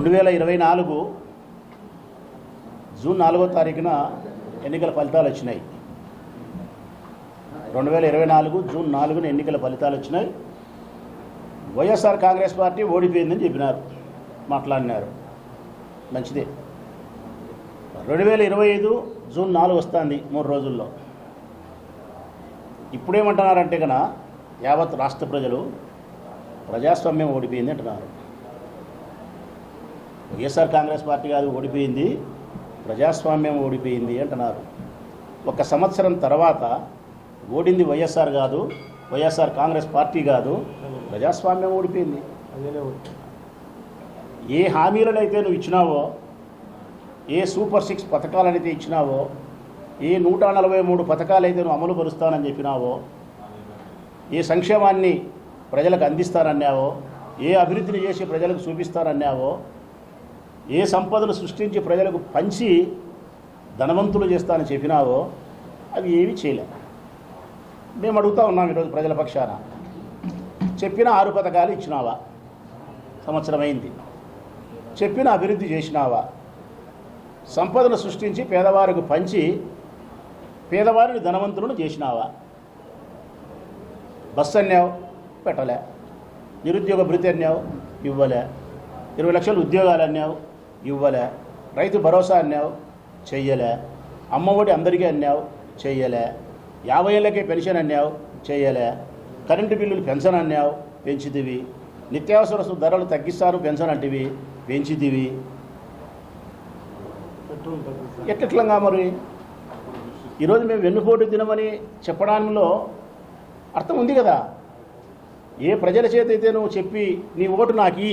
రెండు వేల ఇరవై నాలుగు జూన్ నాలుగో తారీఖున ఎన్నికల ఫలితాలు వచ్చినాయి. రెండు వేల ఇరవై నాలుగు జూన్ నాలుగున ఎన్నికల ఫలితాలు వచ్చినాయి. వైఎస్ఆర్ కాంగ్రెస్ పార్టీ ఓడిపోయిందని చెప్పినారు మాట్లాడినారు. మంచిదే. రెండు వేల ఇరవై ఐదు జూన్ నాలుగు వస్తుంది మూడు రోజుల్లో. ఇప్పుడేమంటున్నారంటే కన యావత్ రాష్ట్ర ప్రజలు ప్రజాస్వామ్యం ఓడిపోయింది అంటున్నారు. వైఎస్ఆర్ కాంగ్రెస్ పార్టీ కాదు ఓడిపోయింది. ప్రజాస్వామ్యం ఓడిపోయింది అంటున్నారు. ఒక సంవత్సరం తర్వాత ఓడింది వైఎస్ఆర్ కాదు వైఎస్ఆర్ కాంగ్రెస్ పార్టీ కాదు ప్రజాస్వామ్యం ఓడిపోయింది. ఏ హామీలనైతే నువ్వు ఇచ్చినావో ఏ సూపర్ సిక్స్ పథకాలనైతే ఇచ్చినావో ఏ నూట నలభై మూడు పథకాలైతే నువ్వు అమలు పరుస్తానని చెప్పినావో ఏ సంక్షేమాన్ని ప్రజలకు అందిస్తానన్నావో ఏ అభివృద్ధిని చేసి ప్రజలకు చూపిస్తానన్నావో ఏ సంపదను సృష్టించి ప్రజలకు పంచి ధనవంతులు చేస్తానని చెప్పినావో అవి ఏమీ చేయలే. మేము అడుగుతా ఉన్నాం ఈరోజు ప్రజల పక్షాన. చెప్పిన ఆరు పథకాలు ఇచ్చినావా? సంవత్సరం అయింది చెప్పిన అభివృద్ధి చేసినావా? సంపదను సృష్టించి పేదవారికి పంచి పేదవారిని ధనవంతులను చేసినావా? బస్సు అన్నావు పెట్టలే. నిరుద్యోగ భృతి అన్నావు ఇవ్వలే. ఇరవై లక్షల ఉద్యోగాలు అన్నావు ఇవ్వలే. రైతు భరోసా అన్నావు చెయ్యలే. అమ్మఒడి అందరికీ అన్నావు చెయ్యలే. యాభై ఏళ్ళకే పెన్షన్ అన్నావు చెయ్యలే. కరెంటు బిల్లులు పెన్షన్ అన్నావు పెంచితివి. నిత్యావసర ధరలు తగ్గిస్తారు పెన్షన్ అంటివి పెంచితివి. ఎట్లెట్లంగా మరి? ఈరోజు మేము వెన్నుపోటు దినమని చెప్పడంలో అర్థం ఉంది కదా. ఏ ప్రజల చేత అయితే నువ్వు చెప్పి నీ ఓటు నాకు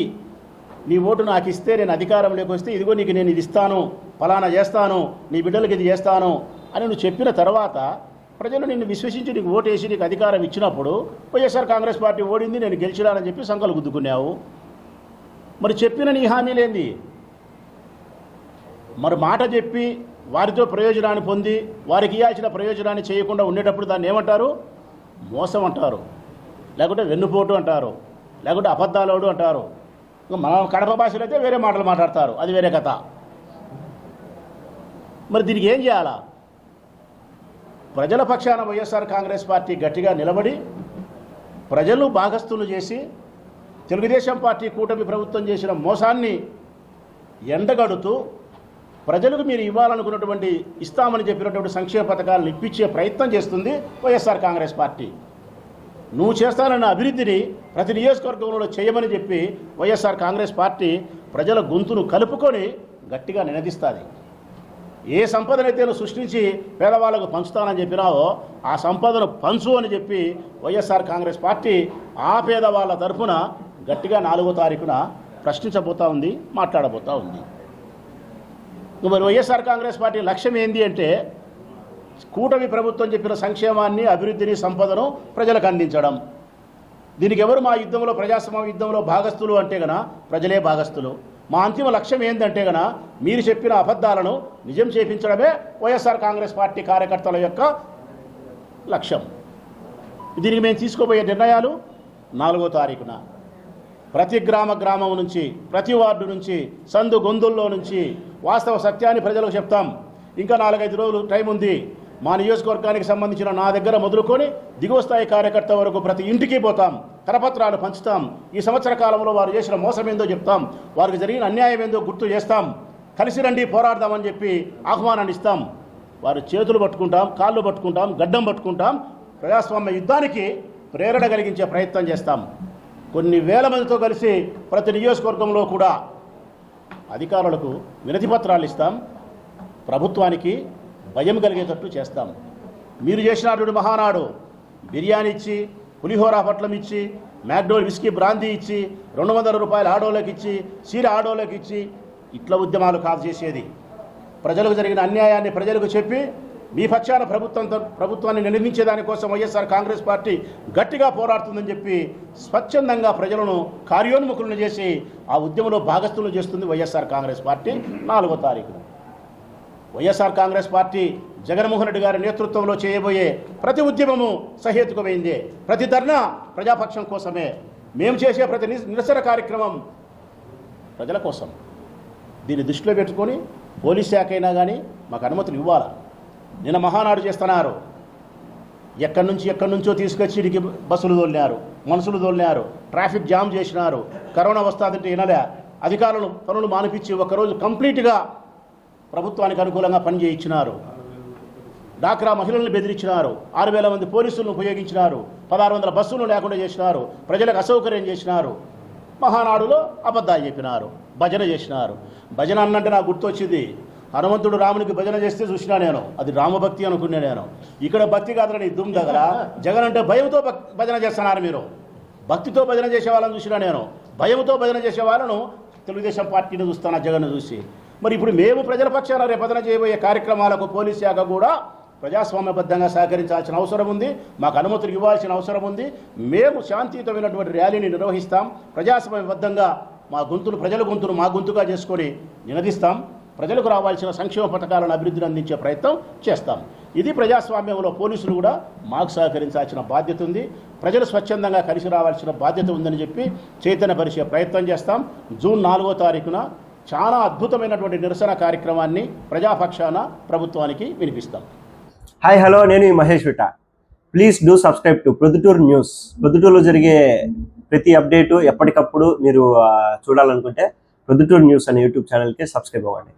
నీ ఓటు నాకు ఇస్తే నేను అధికారంలోకి వస్తే ఇదిగో నీకు నేను ఇది ఇస్తాను ఫలానా చేస్తాను నీ బిడ్డలకి ఇది చేస్తాను అని నువ్వు చెప్పిన తర్వాత ప్రజలు నిన్ను విశ్వసించి నీకు ఓటు వేసి నీకు అధికారం ఇచ్చినప్పుడు వైఎస్ఆర్ కాంగ్రెస్ పార్టీ ఓడింది నేను గెలిచినానని చెప్పి సంకలు గుద్దుకున్నావు. మరి చెప్పిన నీ హామీలేంది? మరి మాట చెప్పి వారితో ప్రయోజనాన్ని పొంది వారికి ఇవ్వాల్సిన ప్రయోజనాన్ని చేయకుండా ఉండేటప్పుడు దాన్ని ఏమంటారు? మోసం అంటారు. లేకుంటే వెన్నుపోటు అంటారు. లేకుంటే అబద్ధాలోడు అంటారు. మన కడప భాషలో అయితే వేరే మాటలు మాట్లాడతారు. అది వేరే కథ. మరి దీనికి ఏం చేయాలా? ప్రజల పక్షాన వైఎస్ఆర్ కాంగ్రెస్ పార్టీ గట్టిగా నిలబడి ప్రజలు భాగస్థులు చేసి తెలుగుదేశం పార్టీ కూటమి ప్రభుత్వం చేసిన మోసాన్ని ఎండగడుతూ ప్రజలకు మీరు ఇవ్వాలనుకున్నటువంటి ఇస్తామని చెప్పినటువంటి సంక్షేమ పథకాలను ఇప్పించే ప్రయత్నం చేస్తుంది వైఎస్ఆర్ కాంగ్రెస్ పార్టీ. నువ్వు చేస్తానన్న అభివృద్ధిని ప్రతి నియోజకవర్గంలో చేయమని చెప్పి వైఎస్ఆర్ కాంగ్రెస్ పార్టీ ప్రజల గొంతును కలుపుకొని గట్టిగా నినదిస్తుంది. ఏ సంపదనైతే నువ్వు సృష్టించి పేదవాళ్ళకు పంచుతానని చెప్పినావో ఆ సంపదను పంచు అని చెప్పి వైఎస్ఆర్ కాంగ్రెస్ పార్టీ ఆ పేదవాళ్ళ తరఫున గట్టిగా నాలుగో తారీఖున ప్రశ్నించబోతా ఉంది మాట్లాడబోతా ఉంది. మరి వైఎస్ఆర్ కాంగ్రెస్ పార్టీ లక్ష్యం ఏంది అంటే కూటమి ప్రభుత్వం చెప్పిన సంక్షేమాన్ని అభివృద్ధిని సంపదను ప్రజలకు అందించడం. దీనికి ఎవరు మా యుద్ధంలో ప్రజాస్వామ్య యుద్ధంలో భాగస్థులు అంటే గన ప్రజలే భాగస్థులు. మా అంతిమ లక్ష్యం ఏంటంటే గన మీరు చెప్పిన అబద్ధాలను నిజం చేపించడమే వైఎస్ఆర్ కాంగ్రెస్ పార్టీ కార్యకర్తల యొక్క లక్ష్యం. దీనికి మేము తీసుకోబోయే నిర్ణయాలు నాలుగో తారీఖున. ప్రతి గ్రామ గ్రామం నుంచి ప్రతి వార్డు నుంచి సందు గొంతుల్లో నుంచి వాస్తవ సత్యాన్ని ప్రజలకు చెప్తాం. ఇంకా నాలుగైదు రోజులు టైం ఉంది మా నియోజకవర్గానికి సంబంధించిన నా దగ్గర మొదలుకొని దిగువ స్థాయి కార్యకర్త వరకు ప్రతి ఇంటికి పోతాం కరపత్రాలు పంచుతాం. ఈ సంవత్సర కాలంలో వారు చేసిన మోసం ఏందో చెప్తాం. వారికి జరిగిన అన్యాయం ఏందో గుర్తు చేస్తాం. కలిసి రండి పోరాడదామని చెప్పి ఆహ్వానాన్ని ఇస్తాం. వారు చేతులు పట్టుకుంటాం కాళ్ళు పట్టుకుంటాం గడ్డం పట్టుకుంటాం. ప్రజాస్వామ్య యుద్ధానికి ప్రేరణ కలిగించే ప్రయత్నం చేస్తాం. కొన్ని వేల మందితో కలిసి ప్రతి నియోజకవర్గంలో కూడా అధికారులకు వినతిపత్రాలు ఇస్తాం. ప్రభుత్వానికి భయం కలిగేటట్టు చేస్తాం. మీరు చేసినటువంటి మహానాడు బిర్యానీ ఇచ్చి పులిహోర పట్లం ఇచ్చి మ్యాక్డోల్ విస్కీ బ్రాందీ ఇచ్చి రెండు వందల రూపాయలు ఆడోళ్ళకి ఇచ్చి చీర ఆడోళ్ళకి ఇచ్చి ఇట్ల ఉద్యమాలు కాదు చేసేది. ప్రజలకు జరిగిన అన్యాయాన్ని ప్రజలకు చెప్పి మీ పక్షాన ప్రభుత్వంతో ప్రభుత్వాన్ని నిర్మించేదానికోసం వైఎస్ఆర్ కాంగ్రెస్ పార్టీ గట్టిగా పోరాడుతుందని చెప్పి స్వచ్ఛందంగా ప్రజలను కార్యోన్ముఖులను చేసి ఆ ఉద్యమంలో భాగస్థులు చేస్తుంది వైఎస్ఆర్ కాంగ్రెస్ పార్టీ నాలుగో తారీఖున. YSR Congress party Jaganmohan Reddy గారి నేతృత్వంలో చేయబోయే ప్రతి ఉద్యమము సహేతుకమైంది. ప్రతి ధర్నా ప్రజాపక్షం కోసమే. మేము చేసే ప్రతి నిరసన కార్యక్రమం ప్రజల కోసం. దీన్ని దృష్టిలో పెట్టుకొని పోలీస్ శాఖ అయినా కానీ మాకు అనుమతులు ఇవ్వాలా? నిన్న మహానాడు చేస్తున్నారు. ఎక్కడి నుంచి ఎక్కడి నుంచో తీసుకొచ్చి ఇడికి బస్సులు తోలినారు మనుషులు తోలినారు ట్రాఫిక్ జామ్ చేసినారు కరోనా వస్తాదంటే వినలే. అధికారులు పనులు మానిపించి ఒకరోజు కంప్లీట్గా ప్రభుత్వానికి అనుకూలంగా పనిచేయించినారు. డాక్రా మహిళలను బెదిరించినారు. ఆరు వేల మంది పోలీసులను ఉపయోగించినారు. పదహారు వందల బస్సులు లేకుండా చేసినారు. ప్రజలకు అసౌకర్యం చేసినారు. మహానాడులో అబద్ధాలు చెప్పినారు. భజన చేసినారు. భజన అన్నంటే నాకు గుర్తొచ్చింది. హనుమంతుడు రామునికి భజన చేస్తే చూసినా నేను. అది రామభక్తి అనుకున్నా నేను. ఇక్కడ భక్తి కాదని దుమ్ దగ్గర జగన్ అంటే భయంతో భజన చేస్తున్నారు మీరు. భక్తితో భజన చేసే వాళ్ళని చూసినా నేను. భయంతో భజన చేసే వాళ్ళను తెలుగుదేశం పార్టీని చూస్తాను జగన్ చూసి? మరి ఇప్పుడు మేము ప్రజల పక్షాన రేపదన చేయబోయే కార్యక్రమాలకు పోలీస్ శాఖ కూడా ప్రజాస్వామ్యబద్ధంగా సహకరించాల్సిన అవసరం ఉంది. మాకు అనుమతులు ఇవ్వాల్సిన అవసరం ఉంది. మేము శాంతియుతమైనటువంటి ర్యాలీని నిర్వహిస్తాం. ప్రజాస్వామ్యబద్ధంగా మా గొంతును ప్రజల గొంతును మా గొంతుగా చేసుకొని నినదిస్తాం. ప్రజలకు రావాల్సిన సంక్షేమ పథకాలను అభివృద్ధిని అందించే ప్రయత్నం చేస్తాం. ఇది ప్రజాస్వామ్యంలో పోలీసులు కూడా మాకు సహకరించాల్సిన బాధ్యత ఉంది. ప్రజలు స్వచ్ఛందంగా కలిసి రావాల్సిన బాధ్యత ఉందని చెప్పి చైతన్యపరిచే ప్రయత్నం చేస్తాం. జూన్ నాలుగో తారీఖున చాలా అద్భుతమైనటువంటి నిరసన కార్యక్రమాన్ని ప్రజాపక్షాన ప్రభుత్వానికి వినిపిస్తాం. హాయ్ హలో నేను ఈ Mahesh విట. Please do subscribe to Proddatur news ప్రొద్దుటూరులో జరిగే ప్రతి అప్డేటు ఎప్పటికప్పుడు మీరు చూడాలనుకుంటే ప్రొద్దుటూరు న్యూస్ అనే యూట్యూబ్ ఛానల్కి సబ్స్క్రైబ్ అవ్వండి.